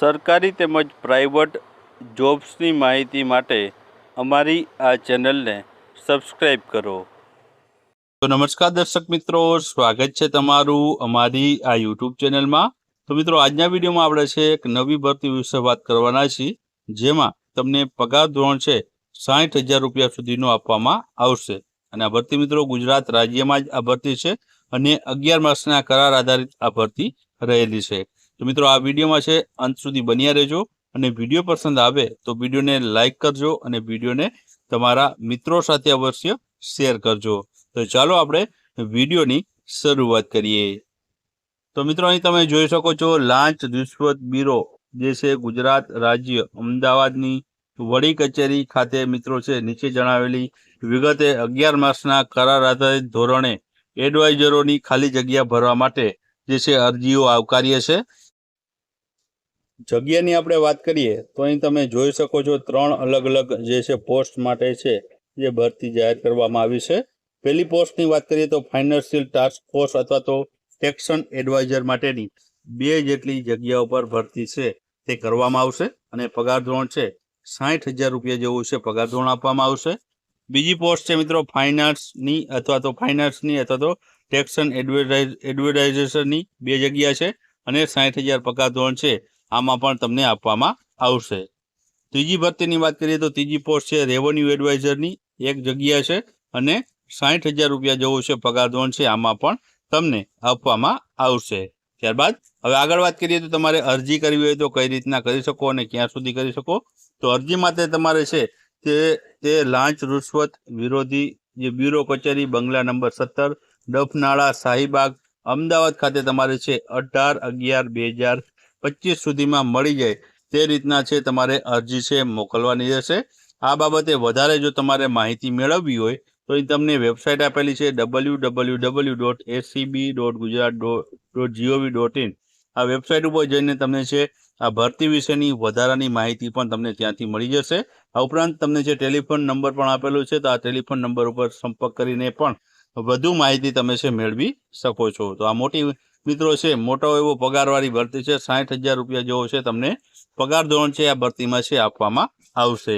સરકારી તેમજ પ્રાઇવેટ જોબ્સની માહિતી માટે અમારી આ ચેનલને સબસ્ક્રાઈબ કરો. તો નમસ્કાર દર્શક મિત્રો, સ્વાગત છે તમારું અમારી આ યુટ્યુબ ચેનલમાં. તો મિત્રો, આજના વિડીયોમાં આપણે છે એક નવી ભરતી વિશે વાત કરવાના છીએ, જેમાં તમને પગાર ધોરણ છે સાઠ હજાર રૂપિયા સુધીનો આપવામાં આવશે. અને આ ભરતી મિત્રો, ગુજરાત રાજ્યમાં જ આ ભરતી છે અને અગિયાર માસના કરાર આધારિત આ ભરતી રહેલી છે. તો મિત્રો, આ વિડીયોમાં છે, અંત સુધી બન્યા રહેજો. અને વીડિયો પસંદ આવે તો વિડીયોને લાઈક કરજો અને વિડીયોને તમારા મિત્રો સાથે અવશ્ય શેર કરજો. તો ચાલો આપણે વિડીયોની શરૂઆત કરીએ. તો મિત્રો, અહીં તમે જોઈ શકો છો, લાંચ રિશ્વત બ્યુરો જે છે, ગુજરાત રાજ્ય અમદાવાદની વડી કચેરી ખાતે મિત્રો છે, નીચે જણાવેલી વિગતે અગિયાર માસના કરાર આધારિત ધોરણે એડવાઇઝરોની ખાલી જગ્યા ભરવા માટે જે છે, અરજીઓ આવકાર્ય છે. જગ્યાની આપણે વાત કરીએ, તો અહીં તમે જોઈ શકો છો ત્રણ અલગ અલગ જે છે પોસ્ટ માટે છે, જે ભરતી જાહેર કરવામાં આવી છે. પહેલી પોસ્ટની વાત કરીએ તો ફાઇનાન્શિયલ ટાસ્ક ફોર્સ અથવા તો ટેક્સન એડવાઇઝર માટેની બે જેટલી જગ્યાઓ પર ભરતી છે તે કરવામાં આવશે અને પગાર ધોરણ છે સાઠ હજાર રૂપિયા જેવું છે પગાર ધોરણ આપવામાં આવશે. બીજી પોસ્ટ છે મિત્રો ફાઇનાન્સની અથવા તો ફાઇનાન્સની અથવા તો ટેક્સન એડવર્ટાઇઝ, એડવર્ટાઇઝેશનની બે જગ્યા છે અને સાઠ હજાર પગાર ધોરણ છે આમાં પણ તમને આપવામાં આવશે. ત્રીજી ભરતીની વાત કરીએ તો ત્રીજી પોસ્ટ છે રેવન્યુ એડવાઇઝરની એક જગ્યા છે અને સાઠ હજાર રૂપિયા જેવું છે પગાર ધોરણ છે. આમાં પણ તમને આપવામાં આવશે. ત્યારબાદ હવે આગળ વાત કરીએ તો તમારે અરજી કરવી હોય તો કઈ રીતના કરી શકો અને ક્યાં સુધી કરી શકો? તો અરજી માટે તમારે છે તે તે લાંચ રૂશ્વત વિરોધી જે બ્યુરો કચેરી બંગલા નંબર સત્તર, ડફનાળા શાહીબાગ અમદાવાદ ખાતે તમારે છે અઢાર અગિયાર બે હજાર પચીસ સુધીમાં મળી જાય તે રીતના છે તમારે અરજી છે મોકલવાની રહેશે. આ બાબતે વધારે જો તમારે માહિતી મેળવવી હોય તો એ તમને વેબસાઇટ આપેલી છે W W W dot ACB dot Gujarat dot GOV dot in આ વેબસાઇટ ઉપર જઈને તમને છે આ ભરતી વિશેની વધારાની માહિતી પણ તમને ત્યાંથી મળી જશે. આ ઉપરાંત તમને જે ટેલિફોન નંબર પણ આપેલો છે તો આ ટેલિફોન નંબર ઉપર સંપર્ક કરીને પણ વધુ માહિતી તમે છે મેળવી શકો છો. તો આ મોટી મિત્રો છે, મોટો એવો પગારવાળી ભરતી છે, સાઠ હજાર રૂપિયા જેવો છે તમને પગાર ધોરણ છે, આ ભરતીમાં છે, આપવામાં આવશે.